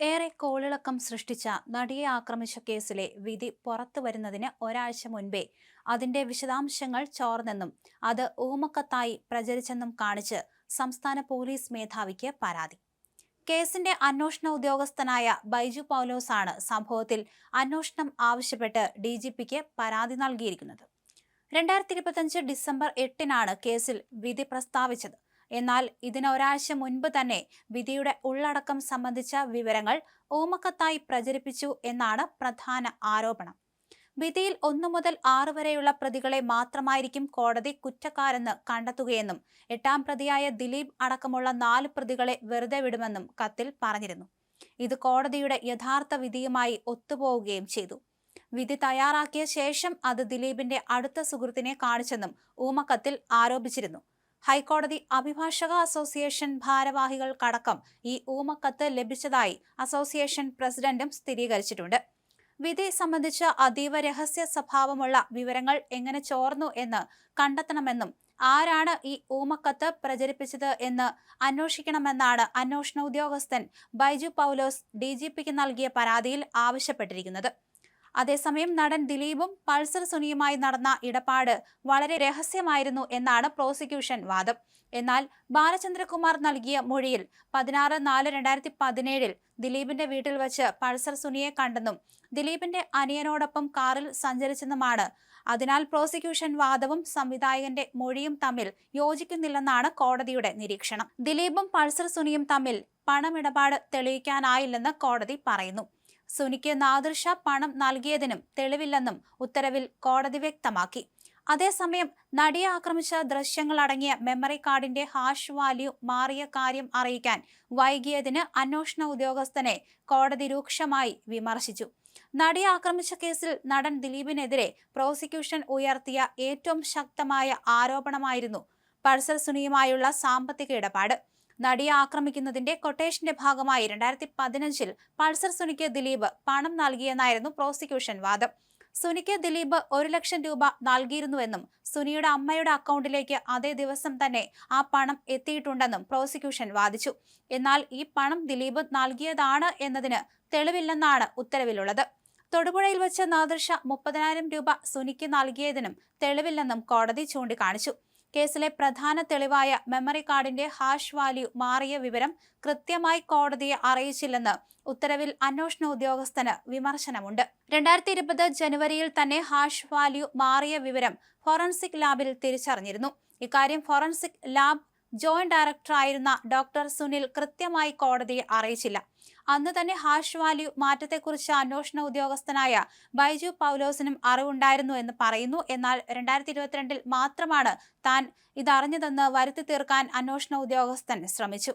ഏറെ കോളിളക്കം സൃഷ്ടിച്ച നടിയെ ആക്രമിച്ച കേസിലെ വിധി പുറത്തു വരുന്നതിന് ഒരാഴ്ച മുൻപേ അതിന്റെ വിശദാംശങ്ങൾ ചോർന്നെന്നും അത് ഊമക്കത്തായി പ്രചരിച്ചെന്നും കാണിച്ച് സംസ്ഥാന പോലീസ് മേധാവിക്ക് പരാതി. കേസിന്റെ അന്വേഷണ ഉദ്യോഗസ്ഥനായ ബൈജു പൗലോസാണ് സംഭവത്തിൽ അന്വേഷണം ആവശ്യപ്പെട്ട് ഡി ജി പിക്ക് പരാതി നൽകിയിരിക്കുന്നത്. രണ്ടായിരത്തി ഇരുപത്തിയഞ്ച് ഡിസംബർ എട്ടിനാണ് കേസിൽ വിധി പ്രസ്താവിച്ചത്. എന്നാൽ ഇതിന് ഒരാഴ്ച മുൻപ് തന്നെ വിധിയുടെ ഉള്ളടക്കം സംബന്ധിച്ച വിവരങ്ങൾ ഓമക്കത്തായി പ്രചരിപ്പിച്ചു എന്നാണ് പ്രധാന ആരോപണം. വിധിയിൽ ഒന്നു മുതൽ ആറ് വരെയുള്ള പ്രതികളെ മാത്രമായിരിക്കും കോടതി കുറ്റക്കാരെന്ന് കണ്ടെത്തുകയെന്നും എട്ടാം പ്രതിയായ ദിലീപ് അടക്കമുള്ള നാല് പ്രതികളെ വെറുതെ വിടുമെന്നും കത്തിൽ പറഞ്ഞിരുന്നു. ഇത് കോടതിയുടെ യഥാർത്ഥ വിധിയുമായി ഒത്തുപോവുകയും ചെയ്തു. വിധി തയ്യാറാക്കിയ ശേഷം അത് ദിലീപിന്റെ അടുത്ത സുഹൃത്തിനെ കാണിച്ചെന്നും ഊമക്കത്തിൽ ആരോപിച്ചിരുന്നു. ഹൈക്കോടതി അഭിഭാഷക അസോസിയേഷൻ ഭാരവാഹികൾക്കടക്കം ഈ ഊമക്കത്ത് ലഭിച്ചതായി അസോസിയേഷൻ പ്രസിഡന്റും സ്ഥിരീകരിച്ചിട്ടുണ്ട്. വിധി സംബന്ധിച്ച് അതീവ രഹസ്യ സ്വഭാവമുള്ള വിവരങ്ങൾ എങ്ങനെ ചോർന്നു എന്ന് കണ്ടെത്തണമെന്നും ആരാണ് ഈ ഊമക്കത്ത് പ്രചരിപ്പിച്ചത് എന്ന് അന്വേഷിക്കണമെന്നാണ് അന്വേഷണ ഉദ്യോഗസ്ഥൻ ബൈജു പൗലോസ് ഡി നൽകിയ പരാതിയിൽ ആവശ്യപ്പെട്ടിരിക്കുന്നത്. അതേസമയം നടൻ ദിലീപും പൾസർ സുനിയുമായി നടന്ന ഇടപാട് വളരെ രഹസ്യമായിരുന്നു എന്നാണ് പ്രോസിക്യൂഷൻ വാദം. എന്നാൽ ബാലചന്ദ്രകുമാർ നൽകിയ മൊഴിയിൽ പതിനാറ് നാല് രണ്ടായിരത്തി പതിനേഴിൽ ദിലീപിന്റെ വീട്ടിൽ വച്ച് പൾസർ സുനിയെ കണ്ടെന്നും ദിലീപിന്റെ അനിയനോടൊപ്പം കാറിൽ സഞ്ചരിച്ചെന്നുമാണ്. അതിനാൽ പ്രോസിക്യൂഷൻ വാദവും സംവിധായകന്റെ മൊഴിയും തമ്മിൽ യോജിക്കുന്നില്ലെന്നാണ് കോടതിയുടെ നിരീക്ഷണം. ദിലീപും പൾസർ സുനിയും തമ്മിൽ പണമിടപാട് തെളിയിക്കാനായില്ലെന്ന് കോടതി പറയുന്നു. സുനിക്ക് നാദിർഷ പണം നൽകിയതിനും തെളിവില്ലെന്നും ഉത്തരവിൽ കോടതി വ്യക്തമാക്കി. അതേസമയം നടിയെ ആക്രമിച്ച ദൃശ്യങ്ങൾ അടങ്ങിയ മെമ്മറി കാർഡിന്റെ ഹാഷ് വാല്യൂ മാറിയ കാര്യം അറിയിക്കാൻ വൈകിയതിന് അന്വേഷണ ഉദ്യോഗസ്ഥനെ കോടതി രൂക്ഷമായി വിമർശിച്ചു. നടിയെ ആക്രമിച്ച കേസിൽ നടൻ ദിലീപിനെതിരെ പ്രോസിക്യൂഷൻ ഉയർത്തിയ ഏറ്റവും ശക്തമായ ആരോപണമായിരുന്നു പൾസർ സുനിയുമായുള്ള സാമ്പത്തിക ഇടപാട്. നടിയെ ആക്രമിക്കുന്നതിന്റെ കൊട്ടേഷന്റെ ഭാഗമായി രണ്ടായിരത്തി പതിനഞ്ചിൽ പൾസർ സുനിക്ക് ദിലീപ് പണം നൽകിയെന്നായിരുന്നു പ്രോസിക്യൂഷൻ വാദം. സുനിക്ക് ദിലീപ് ഒരു ലക്ഷം രൂപ നൽകിയിരുന്നുവെന്നും സുനിയുടെ അമ്മയുടെ അക്കൗണ്ടിലേക്ക് അതേ ദിവസം തന്നെ ആ പണം എത്തിയിട്ടുണ്ടെന്നും പ്രോസിക്യൂഷൻ വാദിച്ചു. എന്നാൽ ഈ പണം ദിലീപ് നൽകിയതാണ് എന്നതിന് തെളിവില്ലെന്നാണ് ഉത്തരവിലുള്ളത്. തൊടുപുഴയിൽ വെച്ച് നാദൃശ മുപ്പതിനായിരം രൂപ സുനിക്ക് നൽകിയതിനും തെളിവില്ലെന്നും കോടതി ചൂണ്ടിക്കാണിച്ചു. കേസിലെ പ്രധാന തെളിവായ മെമ്മറി കാർഡിന്റെ ഹാഷ് വാല്യൂ മാറിയ വിവരം കൃത്യമായി കോടതിയെ അറിയിച്ചില്ലെന്ന് ഉത്തരവിൽ അന്വേഷണ ഉദ്യോഗസ്ഥന് വിമർശനമുണ്ട്. രണ്ടായിരത്തി ഇരുപത് ജനുവരിയിൽ തന്നെ ഹാഷ് വാല്യൂ മാറിയ വിവരം ഫോറൻസിക് ലാബിൽ തിരിച്ചറിഞ്ഞിരുന്നു. ഇക്കാര്യം ഫോറൻസിക് ലാബ് ജോയിന്റ് ഡയറക്ടറായിരുന്ന ഡോക്ടർ സുനിൽ കൃത്യമായി കോടതിയെ അറിയിച്ചില്ല. അന്ന് തന്നെ ഹാഷ് വാല്യൂ മാറ്റത്തെക്കുറിച്ച് അന്വേഷണ ഉദ്യോഗസ്ഥനായ ബൈജു പൗലോസിനും അറിവുണ്ടായിരുന്നു എന്ന് പറയുന്നു. എന്നാൽ രണ്ടായിരത്തി ഇരുപത്തിരണ്ടിൽ മാത്രമാണ് താൻ ഇതറിഞ്ഞതെന്ന് വരുത്തി തീർക്കാൻ അന്വേഷണ ഉദ്യോഗസ്ഥൻ ശ്രമിച്ചു.